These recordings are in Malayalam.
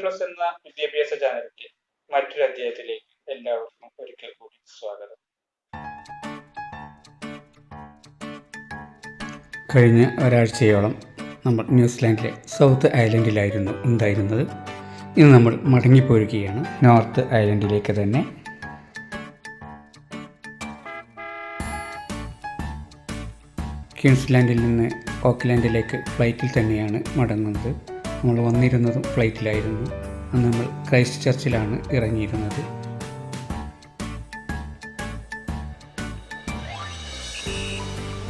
പ്ലസ് എന്ന വിദ്യാഭ്യാസ ചാനലിന്റെ മറ്റൊരു അധ്യായത്തിലേക്ക് എല്ലാവർക്കും ഒരിക്കൽ കൂടി സ്വാഗതം. കഴിഞ്ഞ ഒരാഴ്ചയോളം നമ്മൾ ന്യൂസിലാൻഡിലെ സൗത്ത് ഐലൻഡിലായിരുന്നു ഉണ്ടായിരുന്നത്. ഇന്ന് നമ്മൾ മടങ്ങിപ്പോരുകയാണ്. നോർത്ത് ഐലൻഡിലേക്ക് തന്നെ. ക്യൂൻസ്ലാൻഡിൽ നിന്ന് ഓക്ലാൻഡിലേക്ക് ഫ്ലൈറ്റിൽ തന്നെയാണ് മടങ്ങുന്നത്. നമ്മൾ വന്നിരുന്നതും ഫ്ലൈറ്റിലായിരുന്നു. അന്ന് നമ്മൾ ക്രൈസ്റ്റ് ചർച്ചിലാണ് ഇറങ്ങിയിരുന്നത്.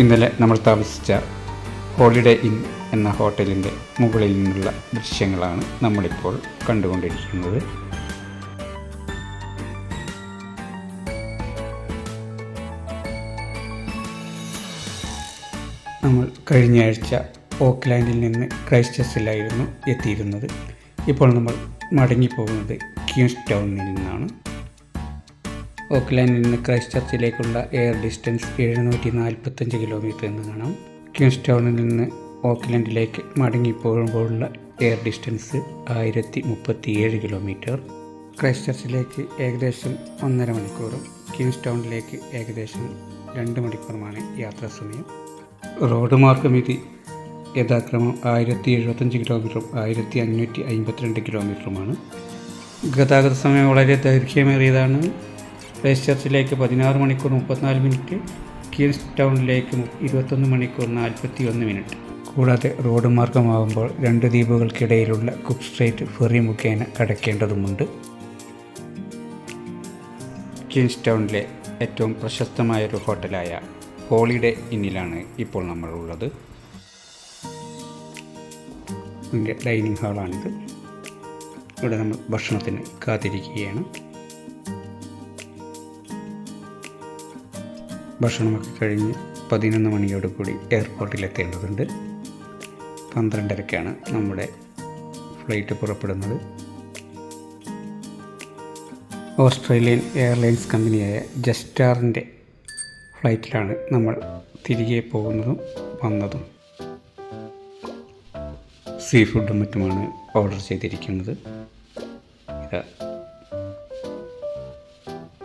ഇന്നലെ നമ്മൾ താമസിച്ച ഹോളിഡേ ഇൻ എന്ന ഹോട്ടലിന്റെ മുകളിൽ നിന്നുള്ള ദൃശ്യങ്ങളാണ് നമ്മളിപ്പോൾ കണ്ടുകൊണ്ടിരിക്കുന്നത്. നമ്മൾ കഴിഞ്ഞ ആഴ്ച ഓക്ലാൻഡിൽ നിന്ന് ക്രൈസ്റ്റസിലായിരുന്നു എത്തിയിരുന്നത്. ഇപ്പോൾ നമ്മൾ മടങ്ങിപ്പോകുന്നത് ക്യൂസ് ടൗണിൽ നിന്നാണ്. ഓക്ലാൻഡിൽ നിന്ന് ക്രൈസ്റ്റ് ചർച്ചിലേക്കുള്ള എയർ ഡിസ്റ്റൻസ് എഴുന്നൂറ്റി നാൽപ്പത്തഞ്ച് കിലോമീറ്റർ എന്ന് കാണാം. ക്യൂസ് ടൗണിൽ നിന്ന് ഓക്ലാൻഡിലേക്ക് മടങ്ങിപ്പോകുമ്പോഴുള്ള എയർ ഡിസ്റ്റൻസ് ആയിരത്തി മുപ്പത്തിയേഴ് കിലോമീറ്റർ. ക്രൈസ്റ്റ് ചർച്ചിലേക്ക് ഏകദേശം ഒന്നര മണിക്കൂറും ക്യൂസ് ടൗണിലേക്ക് ഏകദേശം രണ്ട് മണിക്കൂറുമാണ് യാത്രാ സമയം. റോഡ് മാർഗം ഇത് യഥാക്രമം ആയിരത്തി എഴുപത്തഞ്ച് കിലോമീറ്ററും ആയിരത്തി അഞ്ഞൂറ്റി അമ്പത്തിരണ്ട് കിലോമീറ്ററുമാണ്. ഗതാഗത സമയം വളരെ ദൈർഘ്യമേറിയതാണ്. ക്രൈസ്റ്റ് ചർച്ചിലേക്ക് പതിനാറ് മണിക്കൂർ മുപ്പത്തിനാല് മിനിറ്റ് കീൻസ് ടൗണിലേക്ക് ഇരുപത്തൊന്ന് മണിക്കൂർ നാൽപ്പത്തി ഒന്ന് മിനിറ്റ്. കൂടാതെ റോഡ് മാർഗമാകുമ്പോൾ രണ്ട് ദ്വീപുകൾക്കിടയിലുള്ള കുക്ക് സ്ട്രേറ്റ് ഫെറി മുഖേന കടക്കേണ്ടതുമുണ്ട്. കീൻസ് ടൗണിലെ ഏറ്റവും പ്രശസ്തമായൊരു ഹോട്ടലായ ഹോളിഡേ ഇന്നിലാണ് ഇപ്പോൾ നമ്മളുള്ളത്. ഇതിന്റെ ഡൈനിങ് ഹാളാണിത്. ഇവിടെ നമ്മൾ ഭക്ഷണത്തിന് കാത്തിരിക്കുകയാണ്. ഭക്ഷണമൊക്കെ കഴിഞ്ഞ് പതിനൊന്ന് മണിയോട് കൂടി എയർപോർട്ടിൽ എയർപോർട്ടിലെത്തേണ്ടതുണ്ട്. പന്ത്രണ്ടരക്കാണ് നമ്മുടെ ഫ്ലൈറ്റ് പുറപ്പെടുന്നത്. ഓസ്ട്രേലിയൻ എയർലൈൻസ് കമ്പനിയായ ജസ്റ്റാറിന്റെ ഫ്ലൈറ്റിലാണ് നമ്മൾ തിരികെ പോകുന്നതും വന്നതും. സീ ഫുഡും മറ്റുമാണ് ഓർഡർ ചെയ്തിരിക്കുന്നത്.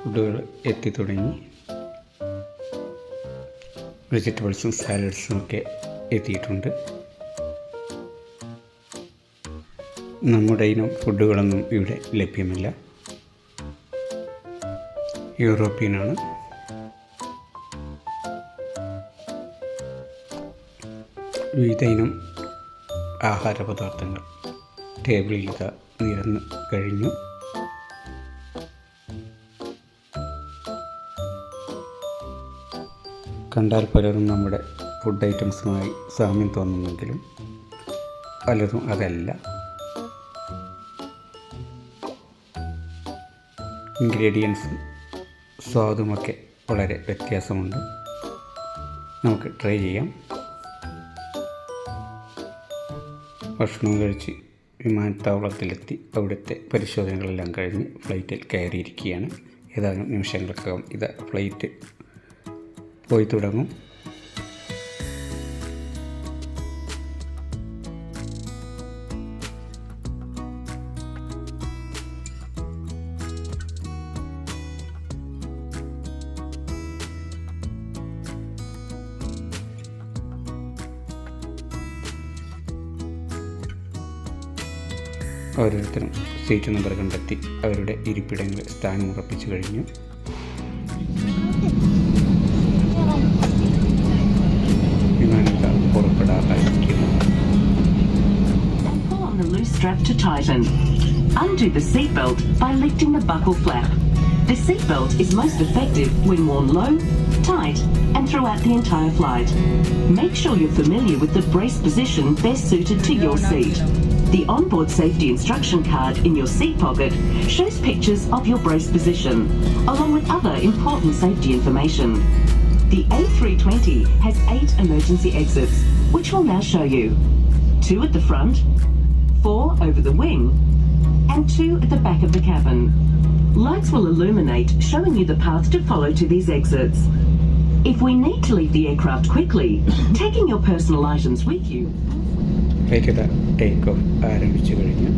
ഫുഡുകൾ എത്തി തുടങ്ങി. വെജിറ്റബിൾസും സാലഡ്സും ഒക്കെ എത്തിയിട്ടുണ്ട്. നമ്മുടെ ഇനം ഫുഡുകളൊന്നും ഇവിടെ ലഭ്യമല്ല. യൂറോപ്യനാണ്. വിവിധ ഇനം ആഹാര പദാർത്ഥങ്ങൾ ടേബിളിൽ ഇതാ ഉയർന്ന് കഴിഞ്ഞു. കണ്ടാൽ പലരും നമ്മുടെ ഫുഡ് ഐറ്റംസുമായി സാമ്യം തോന്നുന്നെങ്കിലും പലതും അതല്ല. ഇൻഗ്രീഡിയൻസും സ്വാദുമൊക്കെ വളരെ വ്യത്യാസമുണ്ട്. നമുക്ക് ട്രൈ ചെയ്യാം. ഭക്ഷണം കഴിച്ച് വിമാനത്താവളത്തിലെത്തി. അവിടുത്തെ പരിശോധനകളെല്ലാം കഴിഞ്ഞ് ഫ്ലൈറ്റിൽ കയറിയിരിക്കുകയാണ്. ഏതാനും നിമിഷങ്ങൾക്കകം ഇത് ഫ്ലൈറ്റ് പോയി തുടങ്ങും. ഓരോരുത്തരും സീറ്റ് നമ്പർ കണ്ടെത്തി അവരുടെ ഇരിപ്പിടങ്ങൾ സ്ഥാനമുറപ്പിച്ചു കഴിഞ്ഞു വിമാനത്താൽ പുറപ്പെടാറായിരിക്കുന്നു and pull on the loose strap to tighten. Undo the seatbelt by lifting the buckle flap. The seatbelt is most effective when worn low, tight, and throughout the entire flight. Make sure you're familiar with the brace position best suited to your seat. The onboard safety instruction card in your seat pocket shows pictures of your brace position, along with other important safety information. The A320 has eight emergency exits, which we'll now show you. Two at the front, four over the wing, and two at the back of the cabin. Lights will illuminate, showing you the path to follow to these exits. If we need to leave the aircraft quickly, taking your personal items with you വേഗത ടേക്ക് ഓഫ് ആരംഭിച്ചു കഴിഞ്ഞു.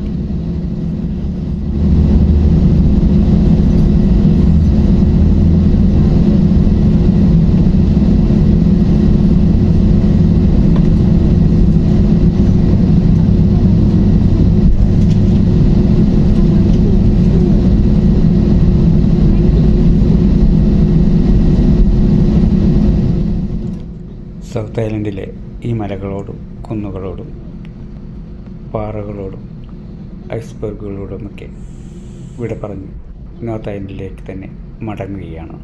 സൗത്ത് ഐലൻഡിലെ ഈ മലകളോടും കുന്നുകളോടും പാറകളോടും ഐസ്ബർഗുകളോടുമൊക്കെ വിട പറഞ്ഞ് നോർത്ത് ഐലൻഡിലേക്ക് തന്നെ മടങ്ങുകയാണ്.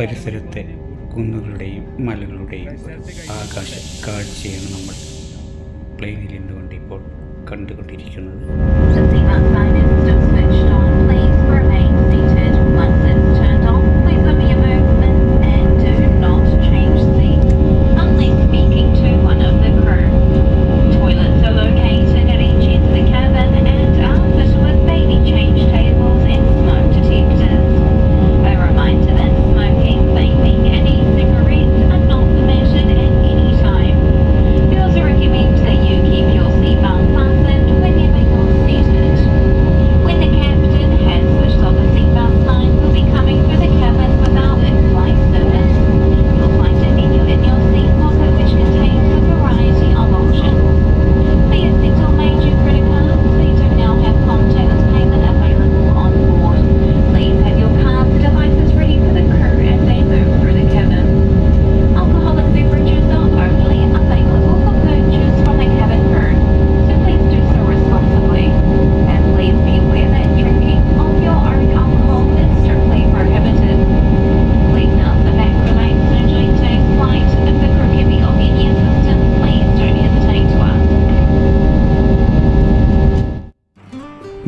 പരിസരത്തെ കുന്നുകളുടെയും മലകളുടെയും ആകാശ കാഴ്ചയാണ് നമ്മൾ പ്ലെയിനിൽ നിന്നുകൊണ്ട് ഇപ്പോൾ കണ്ടുകൊണ്ടിരിക്കുന്നത്?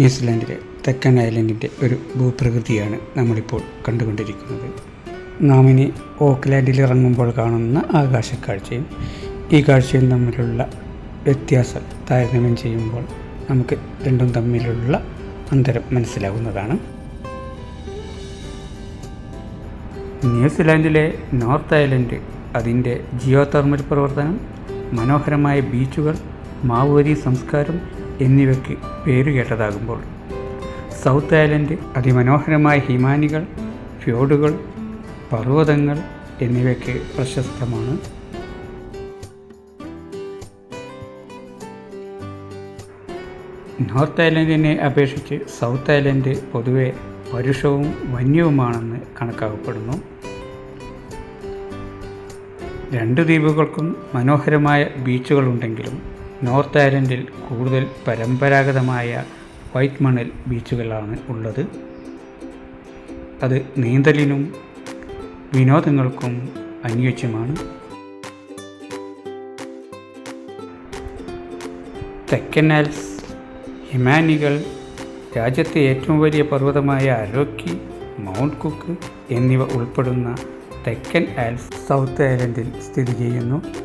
ന്യൂസിലാൻഡിലെ തെക്കൻ ഐലൻഡിന്റെ ഒരു ഭൂപ്രകൃതിയാണ് നമ്മളിപ്പോൾ കണ്ടുകൊണ്ടിരിക്കുന്നത്. നാം ഇനി ഓക്ക്ലാൻഡിൽ ഇറങ്ങുമ്പോൾ കാണുന്ന ആകാശക്കാഴ്ചയും ഈ കാഴ്ചയും തമ്മിലുള്ള വ്യത്യാസം താരതമ്യം ചെയ്യുമ്പോൾ നമുക്ക് രണ്ടും തമ്മിലുള്ള അന്തരം മനസ്സിലാകുന്നതാണ്. ന്യൂസിലാൻഡിലെ നോർത്ത് ഐലൻഡ് അതിന്റെ ജിയോ തെർമൽ പ്രവർത്തനം മനോഹരമായ ബീച്ചുകൾ മാവോരി സംസ്കാരം എന്നിവയ്ക്ക് പേരുകേട്ടതാകുമ്പോൾ സൗത്ത് ഐലൻഡ് അതിമനോഹരമായ ഹിമാനികൾ ഫ്യോഡുകൾ പർവതങ്ങൾ എന്നിവയ്ക്ക് പ്രശസ്തമാണ്. നോർത്ത് ഐലൻഡിനെ അപേക്ഷിച്ച് സൗത്ത് ഐലൻഡ് പൊതുവെ പരുഷവും വന്യവുമാണെന്ന് കണക്കാക്കപ്പെടുന്നു. രണ്ട് ദ്വീപുകൾക്കും മനോഹരമായ ബീച്ചുകളുണ്ടെങ്കിലും നോർത്ത് ഐലൻഡിൽ കൂടുതൽ പരമ്പരാഗതമായ വൈറ്റ് മണൽ ബീച്ചുകളാണ് ഉള്ളത്. അത് നീന്തലിനും വിനോദങ്ങൾക്കും അനുയോജ്യമാണ്. തെക്കൻ ആൽസ് ഹിമാനികൾ രാജ്യത്തെ ഏറ്റവും വലിയ പർവതമായ അരോക്കി മൗണ്ട് കുക്ക് എന്നിവ ഉൾപ്പെടുന്ന തെക്കൻ ആൽസ് സൗത്ത് ഐലൻഡിൽ സ്ഥിതി ചെയ്യുന്നു.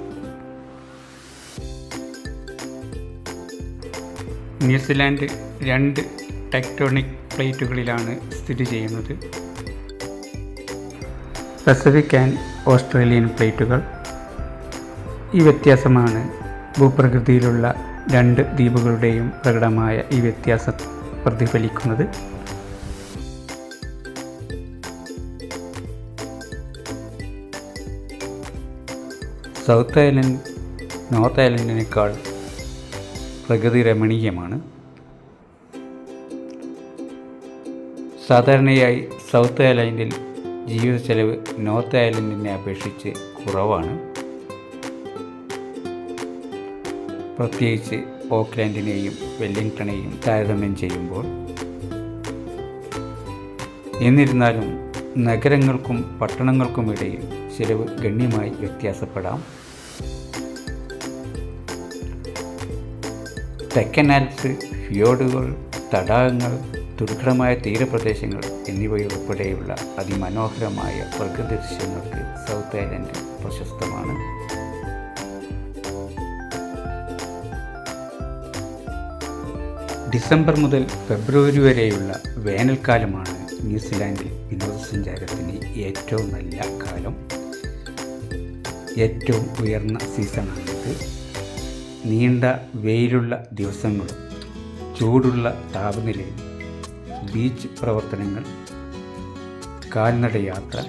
ന്യൂസിലാൻഡ് രണ്ട് ടെക്ടോണിക് പ്ലേറ്റുകളിലാണ് സ്ഥിതി ചെയ്യുന്നത്. പസഫിക് ആൻഡ് ഓസ്ട്രേലിയൻ പ്ലേറ്റുകൾ. ഈ വ്യത്യാസമാണ് ഭൂപ്രകൃതിയിലുള്ള രണ്ട് ദ്വീപുകളുടെയും പ്രകടമായ ഈ വ്യത്യാസം പ്രതിഫലിക്കുന്നത്. സൗത്ത് ഐലൻഡ് നോർത്ത് ഐലൻഡിനേക്കാൾ പ്രകൃതി രമണീയമാണ്. സാധാരണയായി സൗത്ത് ഐലൻഡിൽ ജീവിത ചെലവ് നോർത്ത് ഐലൻഡിനെ അപേക്ഷിച്ച് കുറവാണ്. പ്രത്യേകിച്ച് ഓക്ലാൻഡിനെയും വെല്ലിംഗ്ടണെയും താരതമ്യം ചെയ്യുമ്പോൾ. എന്നിരുന്നാലും നഗരങ്ങൾക്കും പട്ടണങ്ങൾക്കും ഇടയിൽ ചിലവ് ഗണ്യമായി വ്യത്യാസപ്പെടാം. തെക്കൻ ആൽപ്സ് ഫിയോഡുകൾ തടാകങ്ങൾ ദുർഘടമായ തീരപ്രദേശങ്ങൾ എന്നിവയുൾപ്പെടെയുള്ള അതിമനോഹരമായ പ്രകൃതി ദൃശ്യങ്ങൾക്ക് സൗത്ത് ഐലൻഡ് പ്രശസ്തമാണ്. ഡിസംബർ മുതൽ ഫെബ്രുവരി വരെയുള്ള വേനൽക്കാലമാണ് ന്യൂസിലാൻഡിൽ വിനോദസഞ്ചാരത്തിന് ഏറ്റവും നല്ല കാലം. ഏറ്റവും ഉയർന്ന സീസണാണിത്. നീണ്ട വെയിലുള്ള ദിവസങ്ങളും ചൂടുള്ള താപനിലയും ബീച്ച് പ്രവർത്തനങ്ങൾ കാൽനടയാത്ര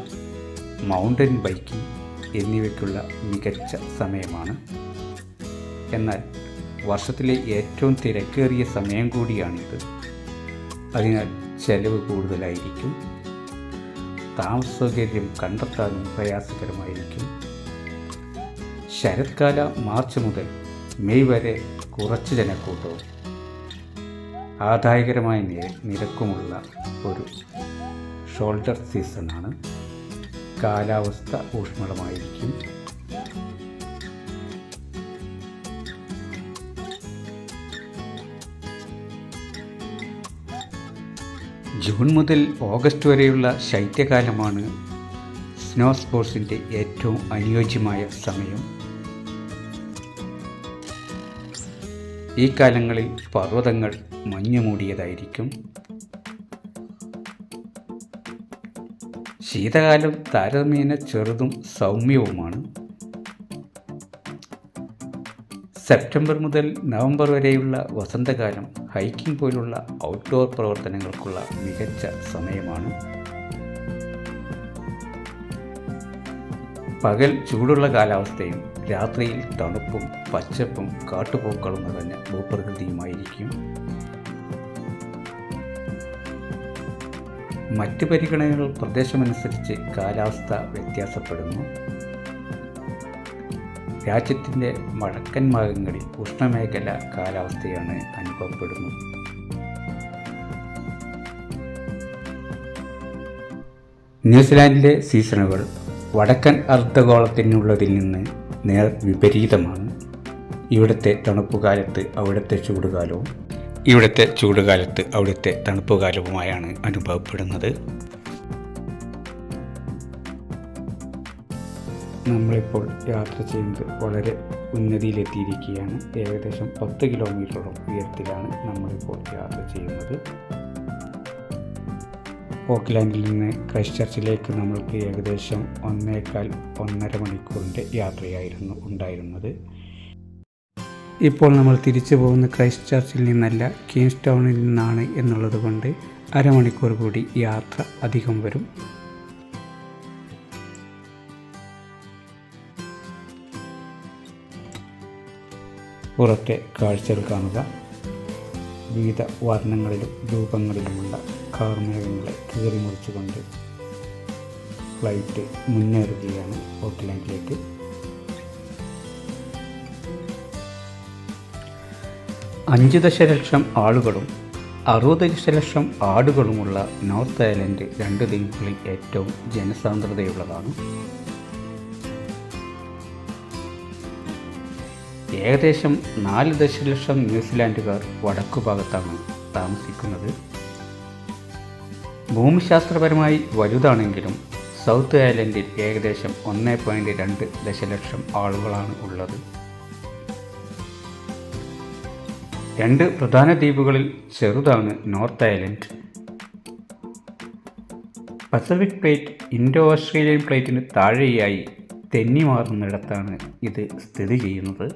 മൗണ്ടൻ ബൈക്കിംഗ് എന്നിവയ്ക്കുള്ള മികച്ച സമയമാണ്. എന്നാൽ വർഷത്തിലെ ഏറ്റവും തിരക്കേറിയ സമയം കൂടിയാണിത്. അതിനാൽ ചെലവ് കൂടുതലായിരിക്കും. താമസ സൗകര്യം കണ്ടെത്താനും പ്രയാസകരമായിരിക്കും. ശരത്കാല മാർച്ച് മുതൽ മെയ് വരെ കുറച്ച് ജനക്കൂട്ടവും ആദായകരമായ നിര- നിരക്കുമുള്ള ഒരു ഷോൾഡർ സീസണാണ്. കാലാവസ്ഥ ഊഷ്മളമായിരിക്കും. ജൂൺ മുതൽ ഓഗസ്റ്റ് വരെയുള്ള ശൈത്യകാലമാണ് സ്നോ സ്പോർട്സിന്റെ ഏറ്റവും അനുയോജ്യമായ സമയം. ഈ കാലങ്ങളിൽ പർവതങ്ങൾ മഞ്ഞുമൂടിയതായിരിക്കും ശീതകാലം താരതമ്യേന ചെറുതും സൗമ്യവുമാണ്. സെപ്റ്റംബർ മുതൽ നവംബർ വരെയുള്ള വസന്തകാലം ഹൈക്കിംഗ് പോലുള്ള ഔട്ട്ഡോർ പ്രവർത്തനങ്ങൾക്കുള്ള മികച്ച സമയമാണ്. പകൽ ചൂടുള്ള കാലാവസ്ഥയും രാത്രിയിൽ തണുപ്പും പച്ചപ്പും കാട്ടുപൂക്കളും നിറഞ്ഞ ഭൂപ്രകൃതിയുമായിരിക്കും മറ്റ് പരിഗണനകൾ പ്രദേശമനുസരിച്ച് കാലാവസ്ഥ വ്യത്യാസപ്പെടുന്നു. രാജ്യത്തിന്റെ വടക്കൻ ഭാഗങ്ങളിൽ ഉഷ്ണമേഖല കാലാവസ്ഥയാണ് അനുഭവപ്പെടുന്നത്. ന്യൂസിലാൻഡിലെ സീസണുകൾ വടക്കൻ അർദ്ധഗോളത്തിനുള്ളതിൽ നിന്ന് നേർ വിപരീതമാണ്. ഇവിടുത്തെ തണുപ്പുകാലത്ത് അവിടുത്തെ ചൂടുകാലവും ഇവിടുത്തെ ചൂടുകാലത്ത് അവിടുത്തെ തണുപ്പുകാലവുമായാണ് അനുഭവപ്പെടുന്നത്. നമ്മളിപ്പോൾ യാത്ര ചെയ്യുന്നത് വളരെ ഉന്നതിയിലെത്തിയിരിക്കുകയാണ്. ഏകദേശം പത്ത് കിലോമീറ്ററോളം ഉയരത്തിലാണ് നമ്മളിപ്പോൾ യാത്ര ചെയ്യുന്നത്. ഓക്ലാൻഡിൽ നിന്ന് ക്രൈസ്റ്റ് ചർച്ചിലേക്ക് നമ്മൾക്ക് ഏകദേശം ഒന്നേക്കാൽ ഒന്നര മണിക്കൂറിന്റെ യാത്രയായിരുന്നു ഉണ്ടായിരുന്നത്. ഇപ്പോൾ നമ്മൾ തിരിച്ചു പോകുന്ന ക്രൈസ്റ്റ് ചർച്ചിൽ നിന്നല്ല കീൻസ് ടൗണിൽ നിന്നാണ് എന്നുള്ളത് കൊണ്ട് അരമണിക്കൂർ കൂടി യാത്ര അധികം വരും. പുറത്തെ കാഴ്ചകൾ കാണുക. വിവിധ വർണങ്ങളിലും രൂപങ്ങളിലുമുള്ള കാർമേഘങ്ങളെ കീറി മുറിച്ചുകൊണ്ട് ഫ്ലൈറ്റ് മുന്നേറുകയാണ് ഓക്ലാൻഡിലേക്ക് അഞ്ച് ദശലക്ഷം ആളുകളും അറുപത് ദശലക്ഷം ആടുകളുമുള്ള നോർത്ത് ഐലൻഡ് രണ്ട് ദ്വീപുകളിൽ ഏറ്റവും ജനസാന്ദ്രതയുള്ളതാണ്. ഏകദേശം നാല് ദശലക്ഷം ന്യൂസിലാൻഡുകാർ വടക്കു ഭാഗത്താണ് താമസിക്കുന്നത്. ഭൂമിശാസ്ത്രപരമായി വലുതാണെങ്കിലും സൗത്ത് ഐലൻഡിൽ ഏകദേശം ഒന്ന് പോയിന്റ് രണ്ട് ദശലക്ഷം ആളുകളാണ് ഉള്ളത്. രണ്ട് പ്രധാന ദ്വീപുകളിൽ ചെറുതാണ് north island. Pacific plate Indo Australian പ്ലേറ്റിന് താഴെയായി തെന്നി മാറുന്നിടത്താണ് ഇത് സ്ഥിതി ചെയ്യുന്നത്.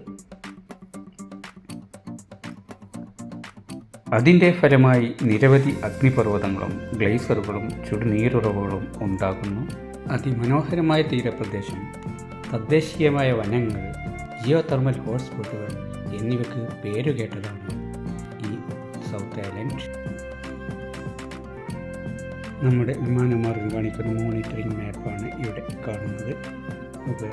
അതിന്റെ ഫലമായി നിരവധി അഗ്നിപർവതങ്ങളും ഗ്ലേസറുകളും ചുടുനീരുറവുകളും ഉണ്ടാകുന്നു. അതിമനോഹരമായ തീരപ്രദേശം തദ്ദേശീയമായ വനങ്ങൾ ജിയോ തെർമൽ ഹോട്ട്സ്പോട്ടുകൾ എന്നിവയ്ക്ക് പേരുകേട്ടതാണ് ഈ സൗത്ത് ഐലൻഡ്. നമ്മുടെ വിമാനമാർഗം കാണിക്കുന്ന മോണിറ്ററിംഗ് മാപ്പാണ് ഇവിടെ കാണുന്നത്. അത്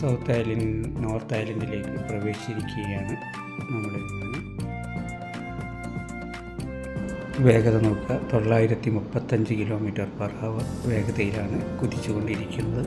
സൗത്ത് ഐലൻഡ് നോർത്ത് ഐലൻഡിലേക്ക് പ്രവേശിച്ചിരിക്കുകയാണ് നമ്മുടെ വിമാനം. വേഗത നോക്കുക. തൊള്ളായിരത്തി മുപ്പത്തഞ്ച് കിലോമീറ്റർ പെർ ഹവർ വേഗതയിലാണ് കുതിച്ചുകൊണ്ടിരിക്കുന്നത്.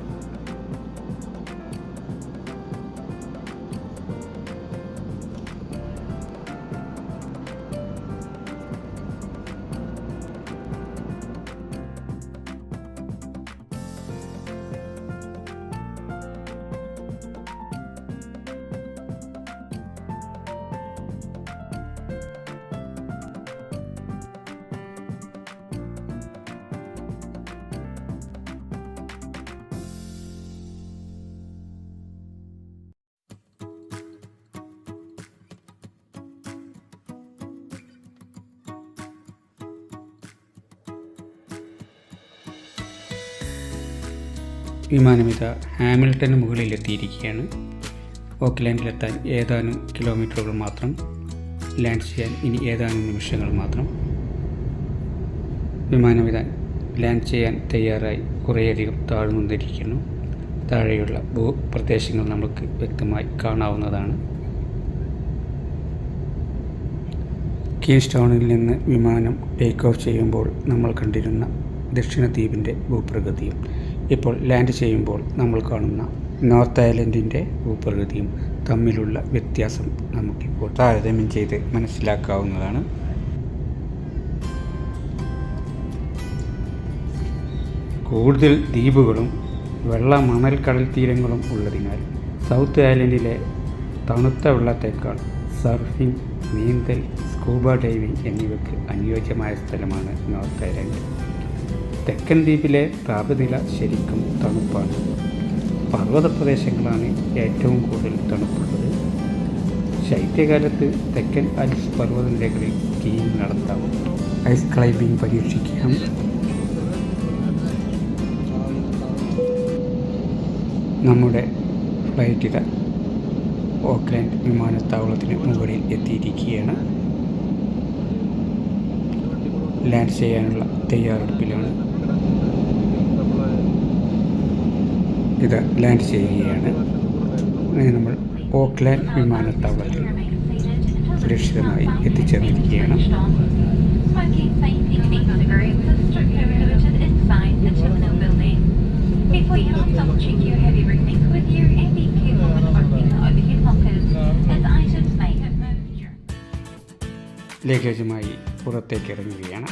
വിമാനമിത ഹാമിൽട്ടന് മുകളിലെത്തിയിരിക്കുകയാണ്. ഓക്ലാൻഡിലെത്താൻ ഏതാനും കിലോമീറ്ററുകൾ മാത്രം. ലാൻഡ് ചെയ്യാൻ ഇനി ഏതാനും നിമിഷങ്ങൾ മാത്രം. വിമാനമിത ലാൻഡ് ചെയ്യാൻ തയ്യാറായി കുറേയധികം താഴ്ന്നുകൊണ്ടിരിക്കുന്നു താഴെയുള്ള ഭൂപ്രദേശങ്ങൾ നമുക്ക് വ്യക്തമായി കാണാവുന്നതാണ്. കീൻസ്റ്റൗണിൽ നിന്ന് വിമാനം ടേക്ക് ഓഫ് ചെയ്യുമ്പോൾ നമ്മൾ കണ്ടിരുന്ന ദക്ഷിണ ദ്വീപിന്റെ ഭൂപ്രകൃതിയും ഇപ്പോൾ ലാൻഡ് ചെയ്യുമ്പോൾ നമ്മൾ കാണുന്ന നോർത്ത് ഐലൻഡിന്റെ ഭൂപ്രകൃതിയും തമ്മിലുള്ള വ്യത്യാസം നമുക്കിപ്പോൾ താരതമ്യം ചെയ്ത് മനസ്സിലാക്കാവുന്നതാണ്. കൂടുതൽ ദ്വീപുകളും വെള്ള മണൽ കടൽ തീരങ്ങളും ഉള്ളതിനാൽ സൗത്ത് ഐലൻഡിലെ തണുത്ത വെള്ളത്തേക്കാൾ സർഫിംഗ് നീന്തൽ സ്കൂബ ഡൈവിംഗ് എന്നിവയ്ക്ക് അനുയോജ്യമായ സ്ഥലമാണ് നോർത്ത് ഐലൻഡ്. തെക്കൻ ദ്വീപിലെ താപനില ശരിക്കും തണുപ്പാണ്. പർവത പ്രദേശങ്ങളാണ് ഏറ്റവും കൂടുതൽ തണുപ്പുള്ളത്. ശൈത്യകാലത്ത് തെക്കൻ അൽസ് പർവതനിരകളിൽ സ്കീയിങ് നടത്താവും. ഐസ് ക്ലൈമ്പിംഗ് പരീക്ഷിക്കാം. നമ്മുടെ ഫ്ലൈറ്റിൽ ഓക്ലാൻഡ് വിമാനത്താവളത്തിന് മുകളിൽ എത്തിയിരിക്കുകയാണ്. ലാൻഡ് ചെയ്യാനുള്ള തയ്യാറെടുപ്പിലാണ് ഇത് ലാൻഡ് ചെയ്യുകയാണ്. അങ്ങനെ നമ്മൾ ഓക്ലാൻഡ് വിമാനത്താവളത്തിൽ സുരക്ഷിതമായി എത്തിച്ചേർന്നിരിക്കുകയാണ്. ലേഖേജുമായി പുറത്തേക്ക് ഇറങ്ങുകയാണ്.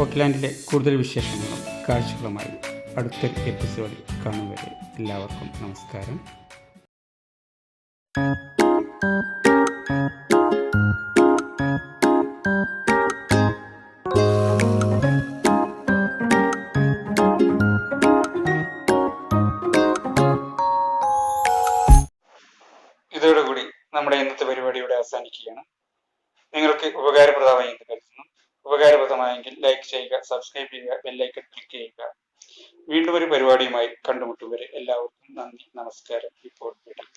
ഓക്ലാൻഡിലെ കൂടുതൽ വിശേഷങ്ങളും കാഴ്ചകളുമായി അടുത്ത എപ്പിസോഡിൽ കാണും വരെ എല്ലാവർക്കും നമസ്കാരം. ഇതോടുകൂടി നമ്മുടെ ഇന്നത്തെ പരിപാടി ഇവിടെ അവസാനിക്കുകയാണ്. നിങ്ങൾക്ക് ഉപകാരപ്രദമായി എന്ന് കരുതുന്നു. ഉപകാരപ്രദമായെങ്കിൽ ലൈക്ക് ചെയ്യുക സബ്സ്ക്രൈബ് ചെയ്യുക ബെല്ലൈക്കൺ ക്ലിക്ക് ചെയ്യുക. വീണ്ടും ഒരു പരിപാടിയുമായി കണ്ടുമുട്ടും വരെ എല്ലാവർക്കും നന്ദി നമസ്കാരം. ഇപ്പോൾ വിടാം